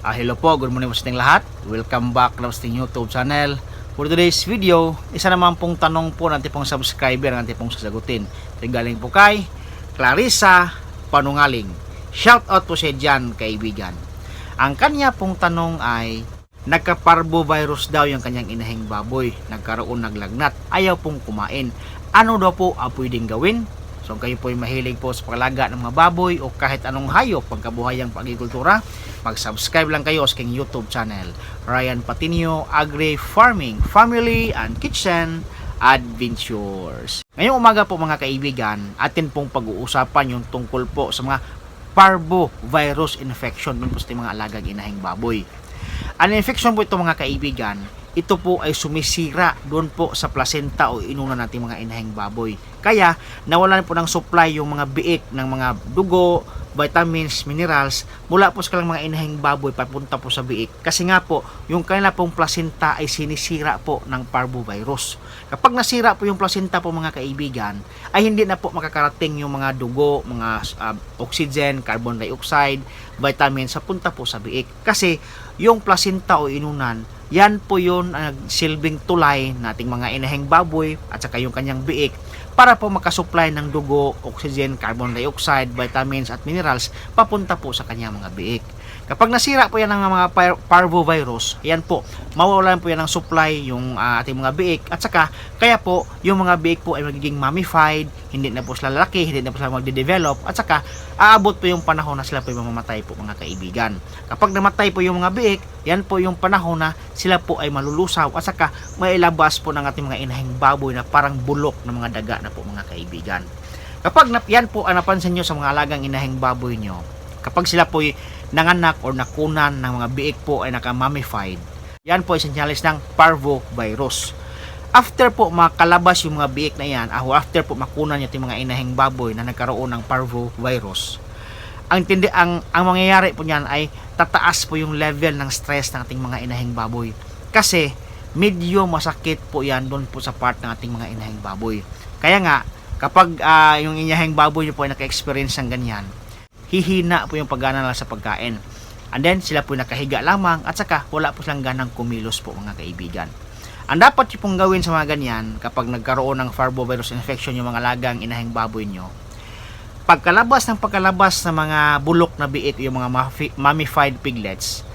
Ah, hello po, good morning po sa lahat. Welcome back na sa ating YouTube channel. For today's video, isa naman pong tanong po ng pong subscriber ang pong sasagutin. Galing po kay Clarissa Panungaling. Shout out po siya dyan, kaibigan. Ang kanya pong tanong ay, nagka-parvovirus daw yung kanyang inahing baboy. Nagkaroon naglagnat. Ayaw pong kumain. Ano daw po ang pwedeng gawin? So kayo po ay mahilig po sa paglaga ng mga baboy o kahit anong hayop pagkabuhayang pag-agrikultura, mag-subscribe lang kayo sa aking YouTube channel. Ryan Patinio Agri Farming, Family and Kitchen Adventures. Ngayong umaga po mga kaibigan, atin pong pag-uusapan yung tungkol po sa mga parvovirus infection dun po sa mga alagang inahing baboy. Ang infection po ito mga kaibigan, ito po ay sumisira doon po sa placenta o inunan nating mga inahing baboy. Kaya nawalan po ng supply yung mga biik ng mga dugo, vitamins, minerals mula po sa kanilang mga inahing baboy papunta po sa biik. Kasi nga po, yung kanila pong placenta ay sinisira po ng parvovirus. Kapag nasira po yung placenta po mga kaibigan, ay hindi na po makakarating yung mga dugo, mga uh, oxygen, carbon dioxide, vitamins sa punta po sa biik. Kasi yung placenta o inunan, yan po yun ang silbing tulay nating mga inahing baboy at saka yung kanyang biik para po makasupply ng dugo, oxygen, carbon dioxide, vitamins at minerals papunta po sa kanyang mga biik. Kapag nasira po yan ng mga par- parvovirus, yan po, mawawalan po yan ng supply yung uh, ating mga biik at saka kaya po yung mga biik po ay magiging mummified, hindi na po sila lalaki, hindi na po sila magde-develop at saka aabot po yung panahon na sila po yung mamamatay po mga kaibigan. Kapag namatay po yung mga biik, yan po yung panahon na sila po ay malulusaw at saka mailabas po ng ating mga inahing baboy na parang bulok ng mga daga na po mga kaibigan. Kapag yan po ang napansin nyo sa mga alagang inahing baboy nyo, kapag sila po ay nanganak or nakunan ng mga biik po ay nakamummified, yan po ay senyalis ng parvovirus. After po makalabas yung mga biik na yan, ah, after po makunan yung mga inahing baboy na nagkaroon ng parvovirus, ang tindi ang ang mangyayari po niyan ay tataas po yung level ng stress ng ating mga inahing baboy. Kasi medyo masakit po yan doon po sa part ng ating mga inahing baboy. Kaya nga, kapag uh, yung inahing baboy niyo po ay naka-experience ng ganyan, hihina po yung paggana nila sa pagkain. And then, sila po nakahiga lamang at saka wala po silang ganang kumilos po mga kaibigan. Ang dapat yung pong gawin sa mga ganyan kapag nagkaroon ng parvovirus infection yung mga lagang inahing baboy nyo, pagkalabas ng pagkalabas ng mga bulok na biik yung mga mummified piglets,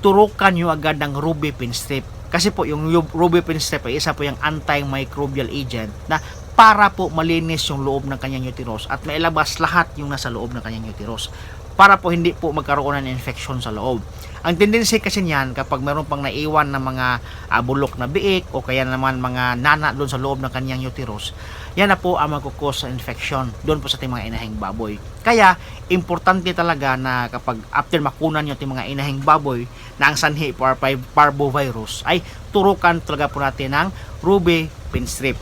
turukan nyo agad ng ruby pin strip. Kasi po yung ruby pin strip ay isa po yung antimicrobial agent na para po malinis yung loob ng kanyang uterus at mailabas lahat yung nasa loob ng kanyang uterus para po hindi po magkaroon ng infection sa loob. Ang tendency kasi niyan kapag meron pang naiwan na mga uh, bulok na biik o kaya naman mga nana doon sa loob ng kanyang uterus, yan na po ang magkukos sa infection doon po sa ating mga inahing baboy. Kaya, importante talaga na kapag after makunan nyo ating mga inahing baboy na ang sanhi for parvovirus ay turukan talaga po natin ng ruby pin strip.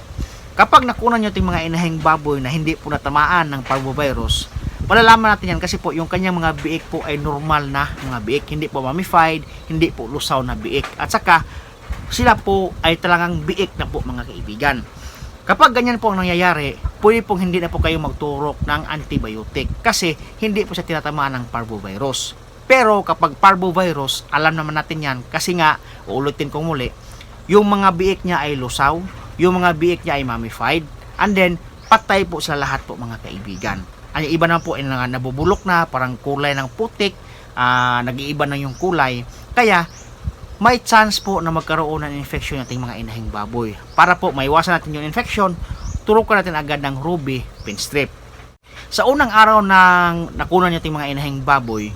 Kapag nakunan nyo ating mga inahing baboy na hindi po natamaan ng parvovirus, malalaman natin yan kasi po yung kanyang mga biik po ay normal na mga biik, hindi po mummified, hindi po lusaw na biik. At saka, sila po ay talagang biik na po mga kaibigan. Kapag ganyan po ang nangyayari, pwede pong hindi na po kayo magturok ng antibiotic kasi hindi po siya tinatamaan ng parvovirus. Pero kapag parvovirus, alam naman natin yan kasi nga, uulitin ko muli, yung mga biik niya ay lusaw, yung mga biik niya ay mummified, and then patay po sa lahat po mga kaibigan. Ang iba naman po ay nabubulok na, parang kulay ng putik, uh, nag-iiba na yung kulay. Kaya, may chance po na magkaroon ng infection nating mga inahing baboy. Para po maiwasan natin yung infection, turukan natin agad ng ruby pin strip. Sa unang araw ng nakunan nating mga inahing baboy,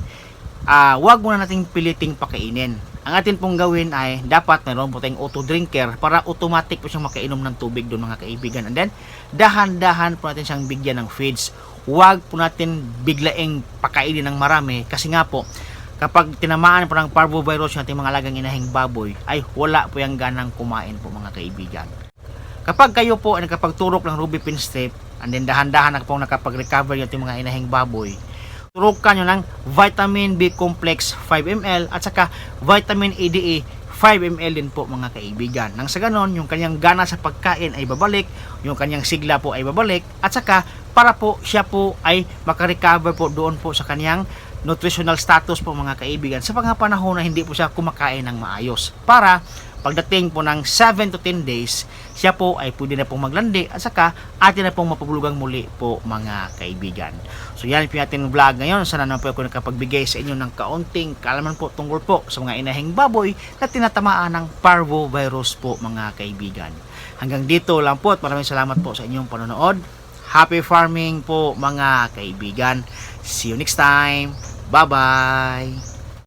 uh, wag muna nating piliting pakainin. Ang atin pong gawin ay dapat meron po tayong auto drinker para automatic po siyang makainom ng tubig doon mga kaibigan. And then, dahan-dahan po natin siyang bigyan ng feeds. Huwag po natin biglaing pakainin ng marami kasi nga po, kapag tinamaan po ng parvovirus yung ating mga lagang inahing baboy, ay wala po yung ganang kumain po mga kaibigan. Kapag kayo po ay nakapagturok ng ruby pin strip, and then dahan-dahan na po nakapag-recover yung ating mga inahing baboy, turukan nyo ng vitamin B complex 5 ml at saka vitamin ADA 5 ml din po mga kaibigan. Nang sa ganon, yung kanyang gana sa pagkain ay babalik, yung kanyang sigla po ay babalik, at saka para po siya po ay makarecover po doon po sa kanyang nutritional status po mga kaibigan sa mga panahon na hindi po siya kumakain ng maayos. Para pagdating po ng 7 to 10 days, siya po ay pwede na pong maglandi at saka atin na pong mapabulugang muli po mga kaibigan. So yan po yung ating vlog ngayon. Sana naman po ako nakapagbigay sa inyo ng kaunting kaalaman po tungkol po sa mga inahing baboy na tinatamaan ng parvovirus po mga kaibigan. Hanggang dito lang po at maraming salamat po sa inyong panonood. Happy farming po mga kaibigan. See you next time. Bye-bye.